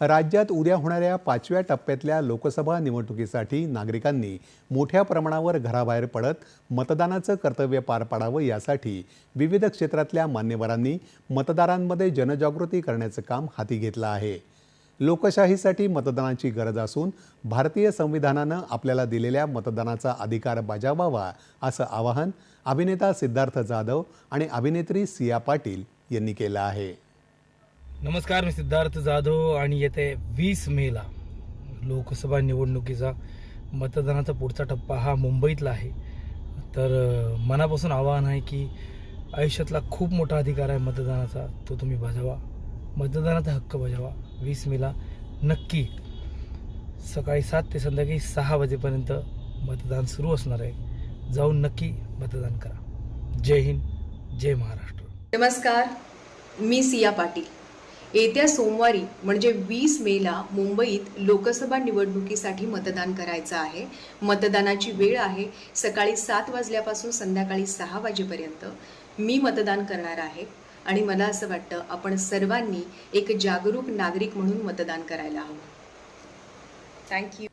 राज्यात उद्या होणाऱ्या पाचव्या टप्प्यातल्या लोकसभा निवडणुकीसाठी नागरिकांनी मोठ्या प्रमाणावर घराबाहेर पडत मतदानाचं कर्तव्य पार पाडावं यासाठी विविध क्षेत्रातल्या मान्यवरांनी मतदारांमध्ये जनजागृती करण्याचं काम हाती घेतलं आहे. लोकशाहीसाठी मतदानाची गरज असून भारतीय संविधानानं आपल्याला दिलेल्या मतदानाचा अधिकार बजावावा असं आवाहन अभिनेता सिद्धार्थ जाधव आणि अभिनेत्री सिया पाटील यांनी केलं आहे. नमस्कार मी सिद्धार्थ जाधव आणि येते वीस मेला लोकसभा निवडणुकीचा मतदानाचा पुढचा टप्पा हा मुंबईतला आहे. तर मनापासून आवाहन आहे की आयुष्यातला खूप मोठा अधिकार आहे मतदानाचा तो तुम्ही बजावा. मतदानाचा हक्क बजावा. वीस मेला नक्की सकाळी सात ते संध्याकाळी सहा वाजेपर्यंत मतदान सुरू असणार आहे. जाऊन नक्की मतदान करा. जय हिंद जय महाराष्ट्र. नमस्कार मी सिया पाटील. येत्या सोमवारी म्हणजे वीस मेला मुंबईत लोकसभा निवडणुकीसाठी मतदान करायचं आहे. मतदानाची वेळ आहे सकाळी सात वाजल्यापासून संध्याकाळी सहा वाजेपर्यंत. मी मतदान करणार आहे आणि मला असं वाटतं आपण सर्वांनी एक जागरूक नागरिक म्हणून मतदान करायला हवं. थँक्यू